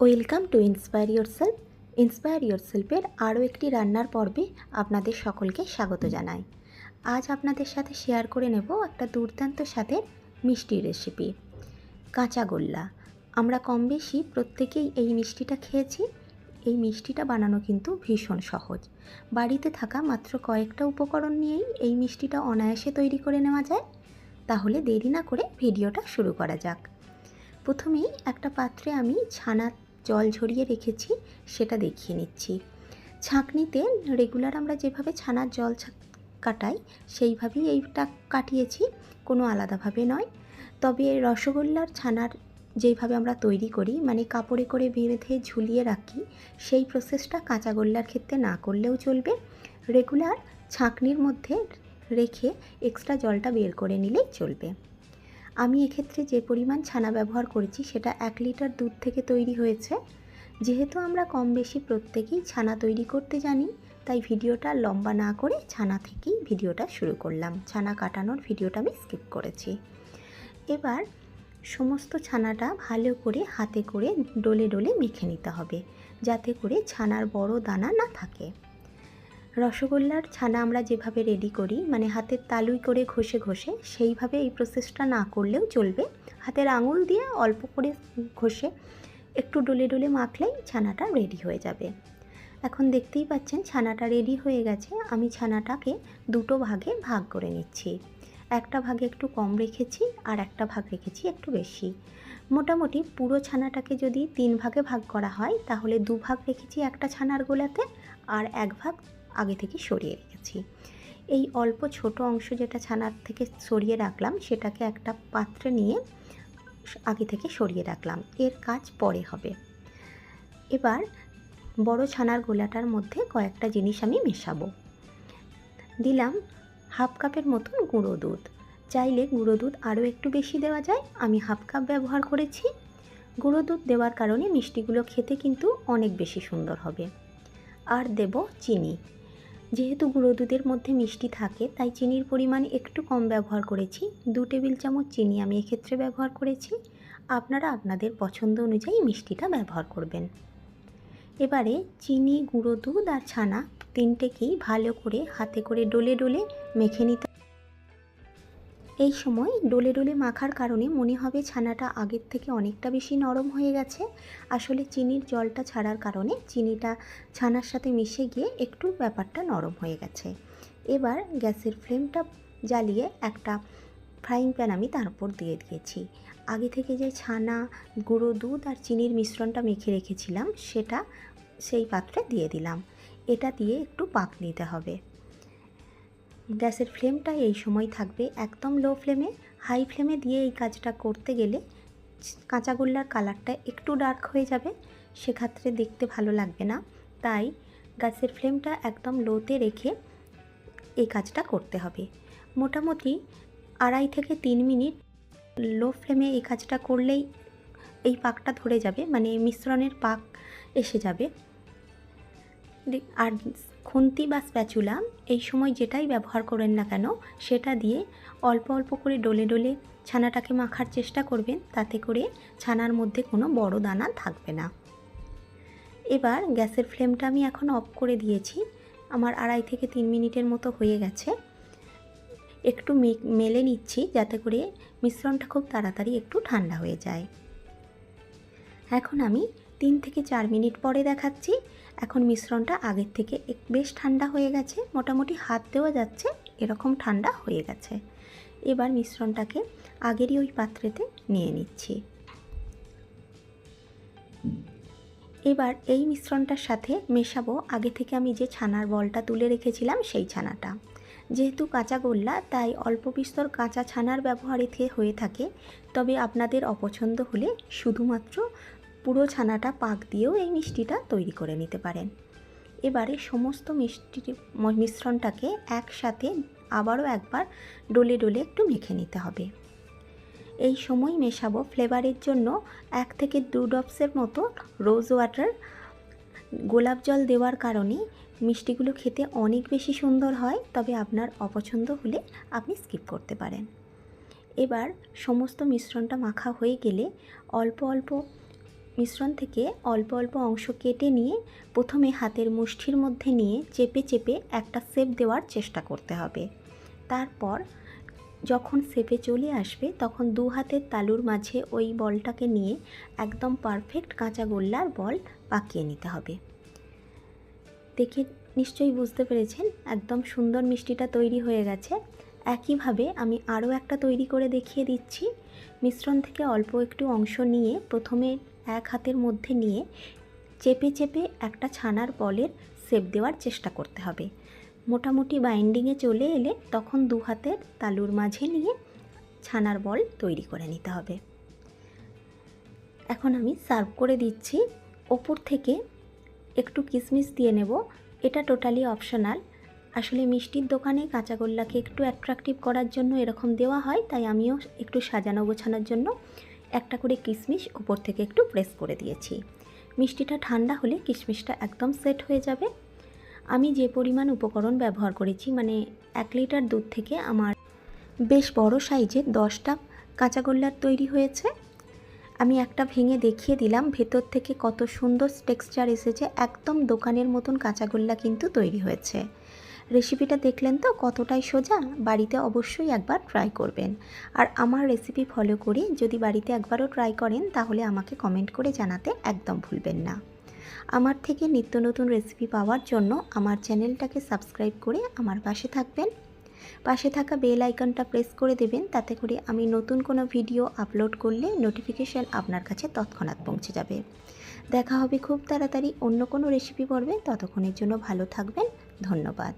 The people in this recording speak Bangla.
Welcome to inspire yourself inspire your সেলফের আরও একটি রান্নার পর্বে আপনাদের সকলকে স্বাগত জানাই। আজ আপনাদের সাথে শেয়ার করে নেব একটা দুর্দান্ত স্বাদের মিষ্টির রেসিপি কাঁচা গোল্লা। আমরা কম বেশি প্রত্যেকেই এই মিষ্টিটা খেয়েছি। এই মিষ্টিটা বানানো কিন্তু ভীষণ সহজ। বাড়িতে থাকা মাত্র কয়েকটা উপকরণ নিয়েই এই মিষ্টিটা অনায়াসে তৈরি করে নেওয়া যায়। তাহলে দেরি না করে ভিডিওটা শুরু করা যাক। প্রথমেই একটা পাত্রে আমি ছানার জল ঝরিয়ে রেখেছি, সেটা দেখিয়ে নিচ্ছি। ছাঁকনিতে রেগুলার আমরা যেভাবে ছানার জল কাটাই, সেইভাবেই এইটা কাটিয়েছি, কোনো আলাদাভাবে নয়। তবে রসগোল্লার ছানার যেইভাবে আমরা তৈরি করি মানে কাপড়ে করে বেঁধে ঝুলিয়ে রাখি, সেই প্রসেসটা কাঁচাগোল্লার ক্ষেত্রে না করলেও চলবে। রেগুলার ছাঁকনির মধ্যে রেখে এক্সট্রা জলটা বের করে নিলেই চলবে। আমি এক্ষেত্রে যে পরিমাণ ছানা ব্যবহার করেছি, সেটা এক লিটার দুধ থেকে তৈরি হয়েছে। যেহেতু আমরা কম বেশি প্রত্যেকেই ছানা তৈরি করতে জানি, তাই ভিডিওটা লম্বা না করে ছানা থেকেই ভিডিওটা শুরু করলাম। ছানা কাটানোর ভিডিওটা আমি স্কিপ করেছি। এবার সমস্ত ছানাটা ভালো করে হাতে করে ডলে ডলে মেখে নিতে হবে, যাতে করে ছানার বড় দানা না থাকে। রসগোল্লার ছানা আমরা যেভাবে রেডি করি মানে হাতের তালুই করে ঘষে ঘষে, সেইভাবে এই প্রসেসটা না করলেও চলবে। হাতের আঙুল দিয়ে অল্প করে ঘষে একটু ডলে ডলে মাখলেই ছানাটা রেডি হয়ে যাবে। এখন দেখতেই পাচ্ছেন ছানাটা রেডি হয়ে গেছে। আমি ছানাটাকে দুটো ভাগে ভাগ করে নিচ্ছি। একটা ভাগে একটু কম রেখেছি আর একটা ভাগ রেখেছি একটু বেশি। মোটামুটি পুরো ছানাটাকে যদি তিন ভাগে ভাগ করা হয়, তাহলে দু ভাগ রেখেছি একটা ছানার গোলাতে আর এক ভাগ আগে থেকে সরিয়ে রেখেছি। এই অল্প ছোট অংশ যেটা ছানার থেকে সরিয়ে রাখলাম, সেটাকে একটা পাত্রে নিয়ে আগে থেকে সরিয়ে রাখলাম। এর কাজ পরে হবে। এবার বড় ছানার গোলাটার মধ্যে কয়েকটা জিনিস আমি মেশাবো। দিলাম হাফ কাপের মতন গুঁড়ো দুধ। চাইলে গুঁড়ো দুধ আরও একটু বেশি দেওয়া যায়। আমি হাফ কাপ ব্যবহার করেছি। গুঁড়ো দুধ দেওয়ার কারণে মিষ্টিগুলো খেতে কিন্তু অনেক বেশি সুন্দর হবে। আর দেব চিনি। যেহেতু গুঁড়ো দুধের মধ্যে মিষ্টি থাকে, তাই চিনির পরিমাণ একটু কম ব্যবহার করেছি। দু টেবিল চামচ চিনি আমি এক্ষেত্রে ব্যবহার করেছি। আপনারা আপনাদের পছন্দ অনুযায়ী মিষ্টিটা ব্যবহার করবেন। এবারে চিনি, গুঁড়ো দুধ আর ছানা, তিনটেকেই ভালো করে হাতে করে ডলে ডলে মেখে নিতে এই সময় ডলে ডলে মাখার কারণে মনে হবে ছানাটা আগের থেকে অনেকটা বেশি নরম হয়ে গেছে। আসলে চিনির জলটা ছাড়ার কারণে চিনিটা ছানার সাথে মিশে গিয়ে একটু ব্যাপারটা নরম হয়ে গেছে। এবার গ্যাসের ফ্লেমটা জ্বালিয়ে একটা ফ্রাইং প্যান আমি তার উপর দিয়ে দিয়েছি। আগে থেকে যে ছানা, গুঁড়ো দুধ আর চিনির মিশ্রণটা মেখে রেখেছিলাম, সেটা সেই পাত্রে দিয়ে দিলাম। এটা দিয়ে একটু পাক নিতে হবে। গ্যাসের ফ্লেমটা এই সময় থাকবে একদম লো ফ্লেমে হাই ফ্লেমে দিয়ে এই কাজটা করতে গেলে কাঁচাগোল্লার কালারটা একটু ডার্ক হয়ে যাবে, সেক্ষেত্রে দেখতে ভালো লাগবে না। তাই গ্যাসের ফ্লেমটা একদম লোতে রেখে এই কাজটা করতে হবে। মোটামুটি আড়াই থেকে তিন মিনিট লো ফ্লেমে এই কাজটা করলেই এই পাকটা ধরে যাবে মানে মিশ্রণের পাক এসে যাবে। আর খুন্তি বা স্প্যাচুলা, এই সময় যেটাই ব্যবহার করেন না কেন, সেটা দিয়ে অল্প অল্প করে ডলে ডলে ছানাটাকে মাখার চেষ্টা করবেন, তাতে করে ছানার মধ্যে কোনো বড় দানা থাকবে না। এবার গ্যাসের ফ্লেমটা আমি এখন অফ করে দিয়েছি, আমার আড়াই থেকে তিন মিনিটের মতো হয়ে গেছে। একটু মেলে নিচ্ছি যাতে করে মিশ্রণটা খুব তাড়াতাড়ি একটু ঠান্ডা হয়ে যায়। এখন আমি তিন থেকে চার মিনিট পরে দেখাচ্ছি। এখন মিশ্রণটা আগের থেকে বেশ ঠান্ডা হয়ে গেছে, মোটামুটি হাত দেওয়া যাচ্ছে, এরকম ঠান্ডা হয়ে গেছে। এবার মিশ্রণটাকে আগেরই ওই পাত্রেতে নিয়ে নিচ্ছি। এবার এই মিশ্রণটার সাথে মেশাবো। আগে থেকে আমি যে ছানার বলটা তুলে রেখেছিলাম, সেই ছানাটা। যেহেতু কাঁচা গোল্লা, তাই অল্প বিস্তর কাঁচা ছানার ব্যবহার এতে হয়ে থাকে। তবে আপনাদের অপছন্দ হলে শুধুমাত্র পুরো ছানাটা পাক দিয়েও এই মিষ্টিটা তৈরি করে নিতে পারেন। এবারে সমস্ত মিষ্টি ম- মিশ্রণটাকে একসাথে আবারও একবার ডলে ডলে একটু মেখে নিতে হবে। এই সময় মেশাবো ফ্লেভারের জন্য এক থেকে দু ড্রপসের মতো রোজ ওয়াটার। গোলাপ জল দেওয়ার কারণে মিষ্টিগুলো খেতে অনেক বেশি সুন্দর হয়, তবে আপনার অপছন্দ হলে আপনি স্কিপ করতে পারেন। এবার সমস্ত মিশ্রণটা মাখা হয়ে গেলে অল্প অল্প মিশ্রণ থেকে অল্প অল্প অংশ কেটে নিয়ে প্রথমে হাতের মুষ্ঠির মধ্যে নিয়ে চেপে চেপে একটা শেপ দেওয়ার চেষ্টা করতে হবে। তারপর যখন সেপে চলে আসবে, তখন দু হাতের তালুর মাঝে ওই বলটাকে নিয়ে একদম পারফেক্ট কাঁচা গোল্লার বল পাকিয়ে নিতে হবে। দেখে নিশ্চয়ই বুঝতে পেরেছেন, একদম সুন্দর মিষ্টিটা তৈরি হয়ে গেছে। একইভাবে আমি আরও একটা তৈরি করে দেখিয়ে দিচ্ছি। মিশ্রণ থেকে অল্প একটু অংশ নিয়ে প্রথমে এক হাতের মধ্যে নিয়ে চেপে চেপে একটা ছানার বলের শেপ দেওয়ার চেষ্টা করতে হবে। মোটামুটি বাইন্ডিংয়ে চলে এলে তখন দু হাতের তালুর মাঝে নিয়ে ছানার বল তৈরি করে নিতে হবে। এখন আমি সার্ভ করে দিচ্ছি। ওপর থেকে একটু কিশমিশ দিয়ে নেব। এটা টোটালি অপশনাল আসলে মিষ্টির দোকানে কাঁচাগোল্লাকে একটু অ্যাট্রাকটিভ করার জন্য এরকম দেওয়া হয়, তাই আমিও একটু সাজানো গোছানোর জন্য একটা করে কিশমিশ উপর থেকে একটু প্রেস করে দিয়েছি। মিষ্টিটা ঠান্ডা হলে কিশমিশটা একদম সেট হয়ে যাবে। আমি যে পরিমাণ উপকরণ ব্যবহার করেছি মানে এক লিটার দুধ থেকে আমার বেশ বড় সাইজের দশটা কাঁচাগোল্লার তৈরি হয়েছে। আমি একটা ভেঙে দেখিয়ে দিলাম, ভেতর থেকে কত সুন্দর টেক্সচার এসেছে, একদম দোকানের মতন কাঁচাগোল্লা কিন্তু তৈরি হয়েছে। রেসিপিটা দেখলেন তো কতটাই সোজা? বাড়িতে অবশ্যই একবার ট্রাই করবেন। আর আমার রেসিপি ফলো করে যদি বাড়িতে একবারও ট্রাই করেন, তাহলে আমাকে কমেন্ট করে জানাতে একদম ভুলবেন না। আমার থেকে নিত্য নতুন রেসিপি পাওয়ার জন্য আমার চ্যানেলটাকে সাবস্ক্রাইব করে আমার পাশে থাকবেন। পাশে থাকা বেল আইকনটা প্রেস করে দেবেন, তাতে করে আমি নতুন কোনো ভিডিও আপলোড করলে নোটিফিকেশান আপনার কাছে তৎক্ষণাৎ পৌঁছে যাবে। দেখা হবে খুব তাড়াতাড়ি অন্য কোনো রেসিপি পড়বে ততক্ষণের জন্য ভালো থাকবেন। ধন্যবাদ।